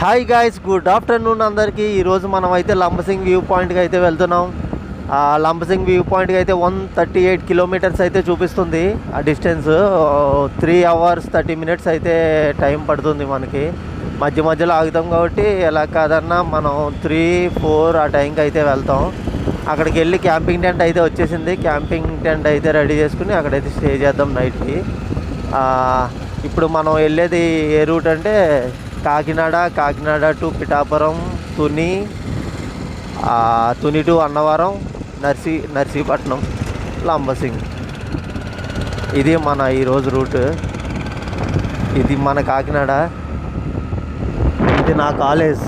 Hi guys good afternoon అందరికీ. ఈరోజు మనం అయితే లంబసింగ్ వ్యూ పాయింట్కి అయితే వెళ్తున్నాం. లంబసింగ్ వ్యూ పాయింట్కి అయితే వన్ థర్టీ ఎయిట్ కిలోమీటర్స్ అయితే చూపిస్తుంది. ఆ distance three hours thirty minutes అయితే టైం పడుతుంది మనకి. మధ్య మధ్యలో ఆగుతాం కాబట్టి ఎలా కాదన్నా మనం త్రీ ఫోర్ ఆ టైంకి అయితే వెళ్తాం. అక్కడికి వెళ్ళి క్యాంపింగ్ టెంట్ అయితే వచ్చేసింది. క్యాంపింగ్ టెంట్ అయితే రెడీ చేసుకుని అక్కడైతే స్టే చేద్దాం నైట్కి ఇప్పుడు మనం వెళ్ళేది ఏ రూట్ అంటే కాకినాడ కాకినాడ టు పిఠాపురం తుని తుని టు అన్నవరం నర్సీ నర్సీపట్నం లంబసింగ్. ఇది మన ఈరోజు రూట్. ఇది మన కాకినాడ. ఇది నా కాలేజ్.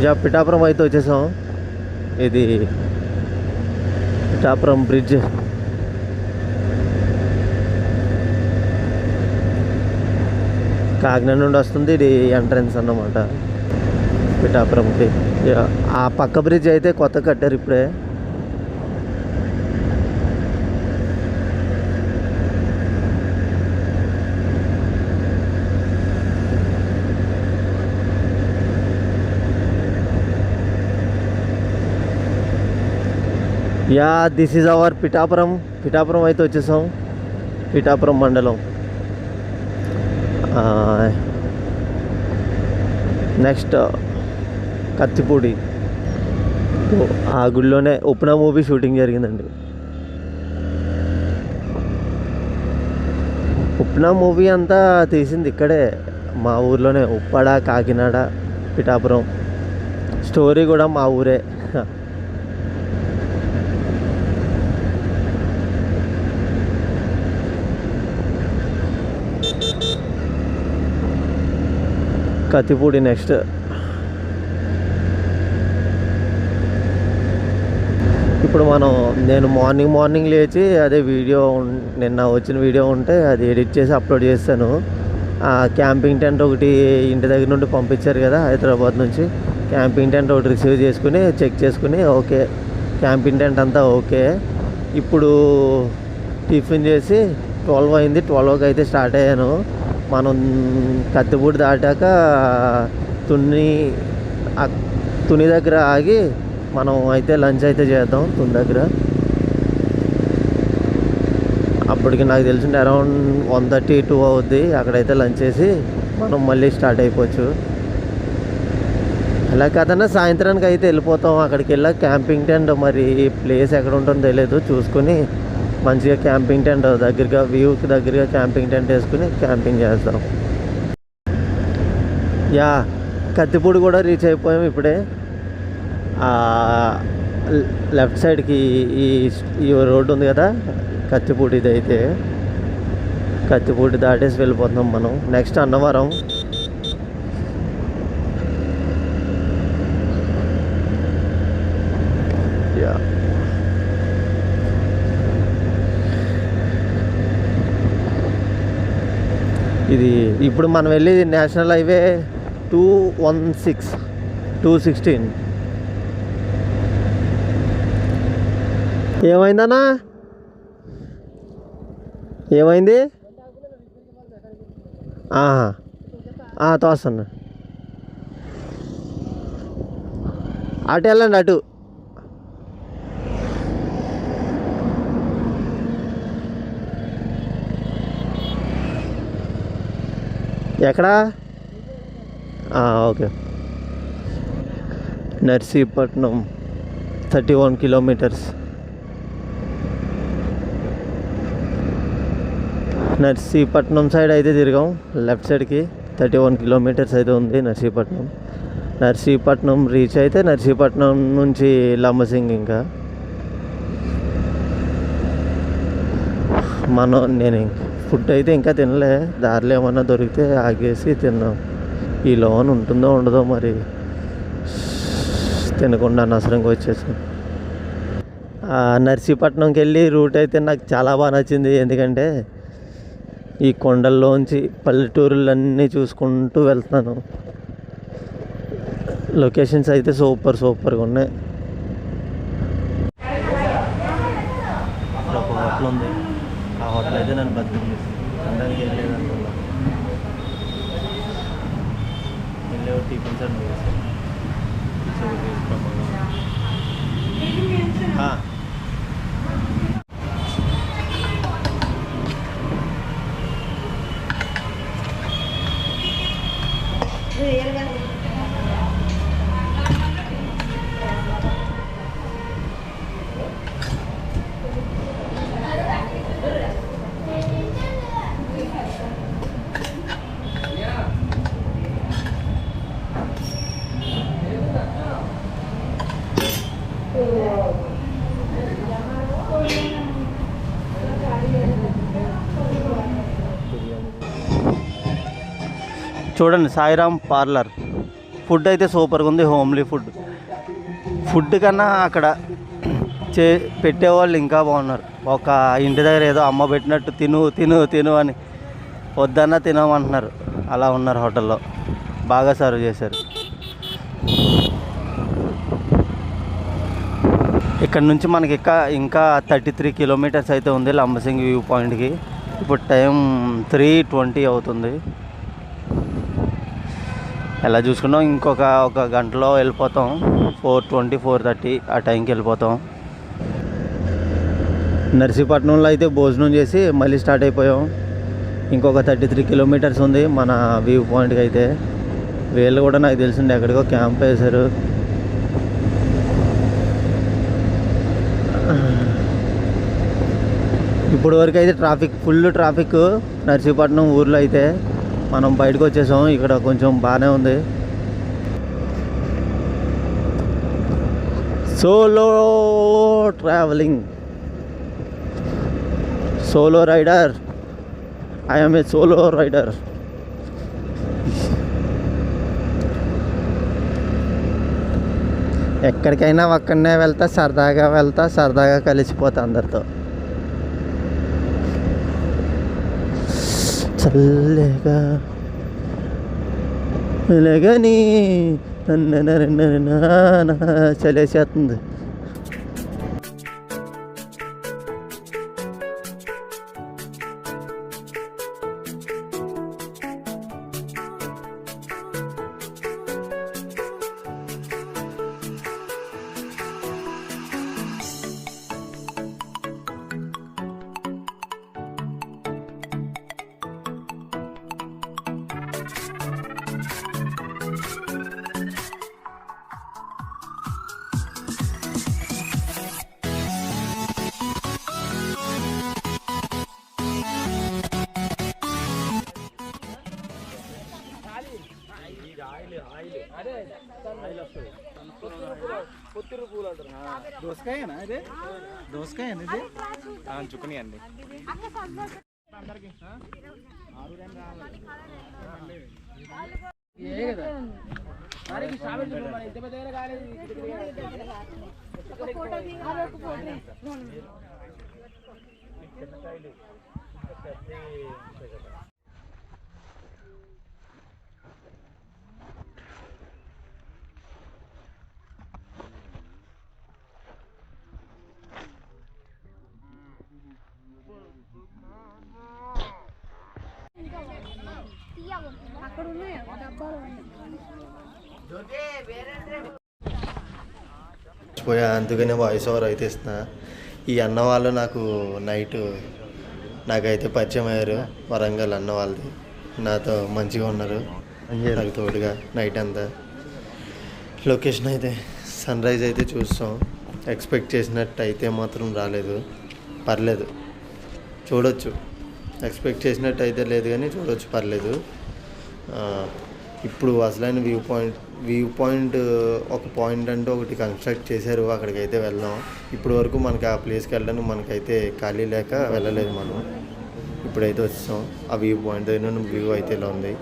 ఇక పిఠాపురం అయితే వచ్చేసాం. ఇది పిఠాపురం బ్రిడ్జ్. కాకినాడ నుండి వస్తుంది ఇది ఎంట్రన్స్ అన్నమాట. పిఠాపురంకి. ఆ పక్క బ్రిడ్జ్ అయితే కొత్త కట్టారు ఇప్పుడే. Yeah this is our Pithapuram. Pithapuram అయితే వచ్చేసాం. పిఠాపురం మండలం. Uh, next uh, Kathipudi. ఆ గుడిలోనే ఉప్నా మూవీ షూటింగ్ జరిగిందండి. ఉప్నా మూవీ అంతా తీసింది ఇక్కడే. మా ఊర్లోనే ఉప్పాడ కాకినాడ పిఠాపురం. స్టోరీ కూడా మా ఊరే. కత్తిపూడి నెక్స్ట్. ఇప్పుడు మనం నేను మార్నింగ్ మార్నింగ్ లేచి అదే వీడియో నిన్న వచ్చిన వీడియో ఉంటే అది ఎడిట్ చేసి అప్లోడ్ చేస్తాను. ఆ క్యాంపింగ్ టెంట్ ఒకటి ఇంటి దగ్గర నుండి పంపించారు కదా హైదరాబాద్ నుంచి. క్యాంపింగ్ టెంట్ ఒకటి రిసీవ్ చేసుకుని చెక్ చేసుకుని ఓకే. క్యాంపింగ్ టెంట్ అంతా ఓకే. ఇప్పుడు టిఫిన్ చేసి ట్వెల్వ్ అయింది ట్వెల్వ్కి అయితే స్టార్ట్ అయ్యాను. మనం కత్తిపూడి దాటాక తుని తుని దగ్గర ఆగి మనం అయితే లంచ్ అయితే చేద్దాం తుని దగ్గర. అప్పటికి నాకు తెలిసింది అరౌండ్ వన్ థర్టీ టూ అవుద్ది అక్కడైతే లంచ్ చేసి మనం మళ్ళీ స్టార్ట్ అయిపోవచ్చు. అలా కాదన్నా సాయంత్రానికి అయితే వెళ్ళిపోతాం. అక్కడికి వెళ్ళా క్యాంపింగ్ టెంట్ మరి ప్లేస్ ఎక్కడ ఉంటుందో తెలియదు చూసుకొని మంచిగా క్యాంపింగ్ టెంట్ దగ్గరగా వ్యూకి దగ్గరగా క్యాంపింగ్ టెంట్ వేసుకుని క్యాంపింగ్ చేస్తాం. యా కత్తిపూడి కూడా రీచ్ అయిపోయాం ఇప్పుడే. లెఫ్ట్ సైడ్కి ఈ ఈ రోడ్డు ఉంది కదా కత్తిపూడి ఇది అయితే. కత్తిపూడి దాటేసి వెళ్ళిపోతున్నాం మనం. నెక్స్ట్ అన్నవరం. యా. ఇది ఇప్పుడు మనం వెళ్ళేది national highway two one six two sixteen. ఏమైందన్నా? ఏమైంది? తోస్తాను అటు వెళ్ళండి అటు. ఎక్కడా? Okay. Narsipatnam thirty one kilometres. Narsipatnam side అయితే తిరిగాం. లెఫ్ట్ సైడ్కి థర్టీ వన్ కిలోమీటర్స్ అయితే ఉంది నర్సీపట్నం. నర్సీపట్నం రీచ్ అయితే నర్సీపట్నం నుంచి లంబసింగ్ ఇంకా. మనం నేను ఇంకా ఫుడ్ అయితే ఇంకా తినలే. దారిలో ఏమన్నా దొరికితే ఆగేసి తిన్నాం. ఈ లోన్ ఉంటుందో ఉండదో మరి తినకుండా అనవసరంగా వచ్చేసాం. నర్సీపట్నంకి వెళ్ళి రూట్ అయితే నాకు చాలా బాగా నచ్చింది. ఎందుకంటే ఈ కొండల్లోంచి పల్లెటూరులన్నీ చూసుకుంటూ వెళ్తున్నాను. లొకేషన్స్ అయితే సూపర్ సూపర్గా ఉన్నాయి హోటల్ ఉంది ఆ హోటల్ అయితే నన్ను బతికింది అనడానికి ఏం లేదనుకున్నా వెళ్ళి ఒక టిఫిన్ చూడండి సాయిరామ్ పార్లర్. ఫుడ్ అయితే సూపర్గా ఉంది హోమ్లీ ఫుడ్. ఫుడ్ కన్నా అక్కడ చే పెట్టేవాళ్ళు ఇంకా బాగున్నారు. ఒక ఇంటి దగ్గర ఏదో అమ్మ పెట్టినట్టు తిను తిను తిను అని వద్దన్నా తినమంటున్నారు. అలా ఉన్నారు హోటల్లో. బాగా సర్వ్ చేశారు. ఇక్కడ నుంచి మనకి ఇంకా ఇంకా థర్టీ త్రీ కిలోమీటర్స్ అయితే ఉంది లంబసింగ్ వ్యూ పాయింట్కి. ఇప్పుడు టైం త్రీ ట్వంటీ అవుతుంది. ఎలా చూసుకున్నాం ఇంకొక ఒక గంటలో వెళ్ళిపోతాం. ఫోర్ ట్వంటీ ఫోర్ థర్టీ ఆ టైంకి వెళ్ళిపోతాం. నర్సీపట్నంలో అయితే భోజనం చేసి మళ్ళీ స్టార్ట్ అయిపోయాం. ఇంకొక థర్టీ త్రీ కిలోమీటర్స్ ఉంది మన వ్యూ పాయింట్కి అయితే. వీళ్ళు కూడా నాకు తెలిసింది ఎక్కడికో క్యాంప్ వేశారు. ఇప్పుడు వరకు అయితే ట్రాఫిక్ ఫుల్ ట్రాఫిక్ నర్సీపట్నం ఊర్లో అయితే. మనం బయటకు వచ్చేసాం. ఇక్కడ కొంచెం బాగానే ఉంది. Solo travelling solo rider I'm a solo rider ఎక్కడికైనా ఒక్కడనే వెళ్తా సరదాగా వెళ్తా సరదాగా కలిసిపోతా అందరితో. చల్లగా వెలగని చలేసేస్తుంది దోసకాయనా ఇది దోసకాయనా ఇది చుక్కని అండి అక్కడ పోయా అందుకనే వాయిస్ ఓవర్ అయితే ఇస్తున్నా. ఈ అన్న వాళ్ళు నాకు నైట్ నాకైతే పరిచయం అయ్యారు. వరంగల్ అన్న వాళ్ళది. నాతో మంచిగా ఉన్నారు. నాకు తోడుగా నైట్ అంతా. లొకేషన్ అయితే సన్ రైజ్ అయితే చూస్తాం. ఎక్స్పెక్ట్ చేసినట్టు అయితే మాత్రం రాలేదు. పర్లేదు. చూడొచ్చు. ఎక్స్పెక్ట్ చేసినట్టు అయితే లేదు కానీ చూడొచ్చు పర్లేదు. ఇప్పుడు అసలైన వ్యూ పాయింట్ వ్యూ పాయింట్ ఒక పాయింట్ అంటూ ఒకటి కన్స్ట్రక్ట్ చేశారు. అక్కడికి అయితే వెళ్దాం ఇప్పటి వరకు మనకి ఆ ప్లేస్కి వెళ్ళడానికి మనకైతే ఖాళీ లేక వెళ్ళలేదు మనం. ఇప్పుడైతే వచ్చాం. ఆ వ్యూ పాయింట్ దగ్గర వ్యూ అయితే ఇలా ఉంది.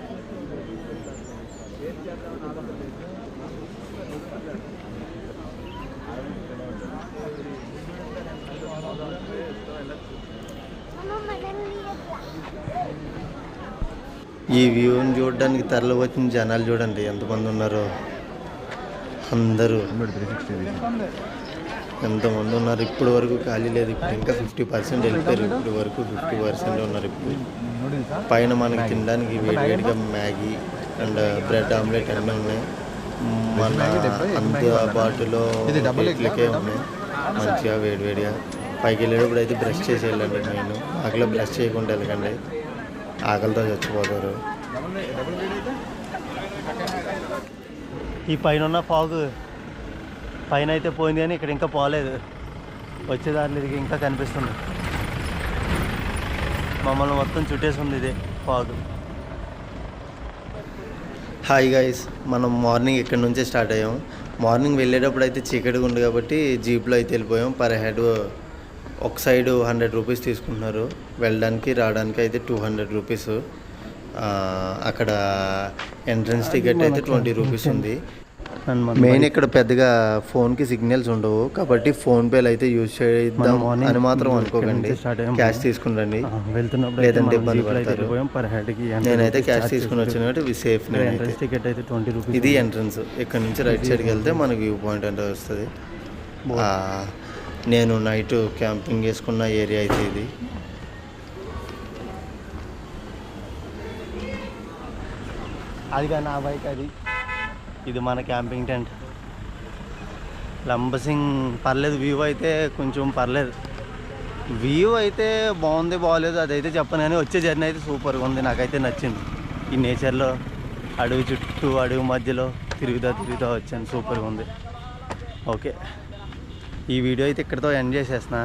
ఈ వ్యూని చూడడానికి తరలి వచ్చిన జనాలు చూడండి ఎంతమంది ఉన్నారో. అందరూ. ఎంతమంది ఉన్నారు? ఇప్పటి వరకు ఖాళీ లేదు. ఇప్పుడు ఇంకా ఫిఫ్టీ పర్సెంట్ వెళ్ళిపోయారు. ఇప్పటి వరకు ఫిఫ్టీ పర్సెంట్ ఉన్నారు ఇప్పుడు. పైన మనకి తినడానికి వేడివేడిగా మ్యాగీ అండ్ బ్రెడ్ ఆమ్లెట్ అన్నీ ఉన్నాయి. మన అందుబాటులో ఇట్లకే ఉన్నాయి. మంచిగా వేడివేడిగా పైకి వెళ్ళేటప్పుడు అయితే బ్రష్ చేసి వెళ్ళండి నేను ఆకలి బ్రష్ చేయకుండా వెళ్ళకండి. ఆకలితో చచ్చిపోతారు. ఈ పైన ఉన్న ఫాగ్ పైన అయితే పోయింది కానీ ఇక్కడ ఇంకా పోలేదు. వచ్చేదారిలో ఇది ఇంకా కనిపిస్తుంది. మమ్మల్ని మొత్తం చుట్టేసి ఉంది ఇది ఫాగ్. హాయ్ గైస్ మనం మార్నింగ్ ఇక్కడ నుంచే స్టార్ట్ అయ్యాం. మార్నింగ్ వెళ్ళేటప్పుడు అయితే చీకటిగా ఉంది కాబట్టి జీప్లో అయితే వెళ్ళిపోయాం. పర్ హెడ్ ఒక సైడ్ హండ్రెడ్ రూపీస్ తీసుకుంటున్నారు. వెళ్ళడానికి రావడానికి అయితే టూ హండ్రెడ్ రూపీస్ అక్కడ ఎంట్రన్స్ టికెట్ అయితే ట్వంటీ రూపీస్ ఉంది. మెయిన్ ఇక్కడ పెద్దగా ఫోన్కి సిగ్నల్స్ ఉండవు. కాబట్టి ఫోన్ పేలు అయితే యూజ్ చేద్దాం అని మాత్రం అనుకోకండి. క్యాష్ తీసుకుని వెళ్తున్నప్పుడు లేదంటే ఇబ్బంది పడతారు. నేనైతే క్యాష్ తీసుకుని వచ్చాను కాబట్టి సేఫ్ టికెట్ అయితే ట్వంటీ రూపీస్ ఇది ఎంట్రన్స్ ఇక్కడ నుంచి రైట్ సైడ్కి వెళ్తే మనకి వ్యూ పాయింట్ అంటే వస్తుంది. నేను నైట్ క్యాంపింగ్ చేసుకున్న ఏరియా అయితే ఇది. అది కానీ నా బైక్ అది. ఇది మన క్యాంపింగ్ టెంట్. లంబసింగ్ పర్లేదు వ్యూ అయితే కొంచెం పర్లేదు. వ్యూ అయితే బాగుంది బాగోలేదు అదైతే చెప్పను కానీ వచ్చే జర్నీ అయితే సూపర్గా ఉంది నాకైతే నచ్చింది. ఈ నేచర్లో అడవి చుట్టూ అడవి మధ్యలో తిరుగుతా తిరుగుతా వచ్చాను సూపర్గా ఉంది. ఓకే. ఈ వీడియో అయితే ఇక్కడితో ఎండ్ చేసేస్తున్నా.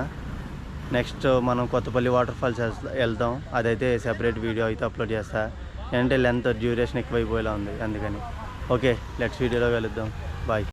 నెక్స్ట్ మనం కొత్తపల్లి వాటర్ ఫాల్స్ వెళ్దాం అదైతే సెపరేట్ వీడియో అయితే అప్లోడ్ చేస్తాను అంటే లెంత్ డ్యూరేషన్ ఎక్కువైపోయేలా ఉంది అందుకని. ఓకే లెట్స్ వీడియోలో వెళుద్దాం